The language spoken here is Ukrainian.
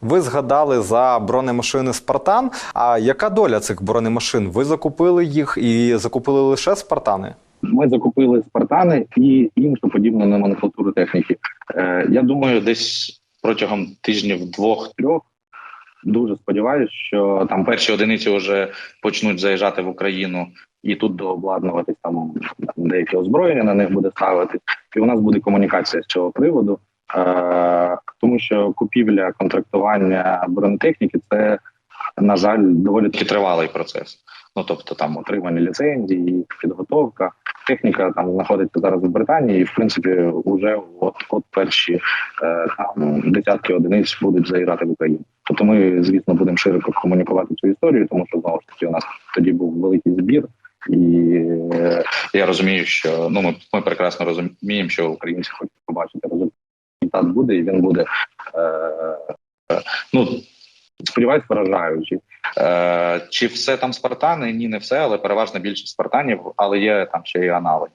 Ви згадали за бронемашини Спартан. А яка доля цих бронемашин? Ви закупили їх і закупили лише Спартани? Ми закупили спартани і іншу подібну номенклатуру техніки. Е, я думаю, десь протягом тижнів двох-трьох. Дуже сподіваюся, що там перші одиниці вже почнуть заїжджати в Україну і тут дообладнуватись там деякі озброєння на них буде ставити, і у нас буде комунікація з цього приводу. Що купівля контрактування бронетехніки це на жаль доволі таки тривалий процес. Ну тобто там отримання ліцензії, підготовка. Техніка там знаходиться зараз в Британії, і в принципі вже от от перші е, там десятки одиниць будуть заїжджати в Україну. Тобто, ми звісно будемо широко комунікувати цю історію, тому що знову ж таки у нас тоді був великий збір, і е, я розумію, що ну ми, ми прекрасно розуміємо, що українці хочуть побачити результат буде, і він буде ну сподіваюсь, вражаючий. Е, чи все там спартани? Ні, не все, але переважна більшість спартанів, але є там ще й аналоги.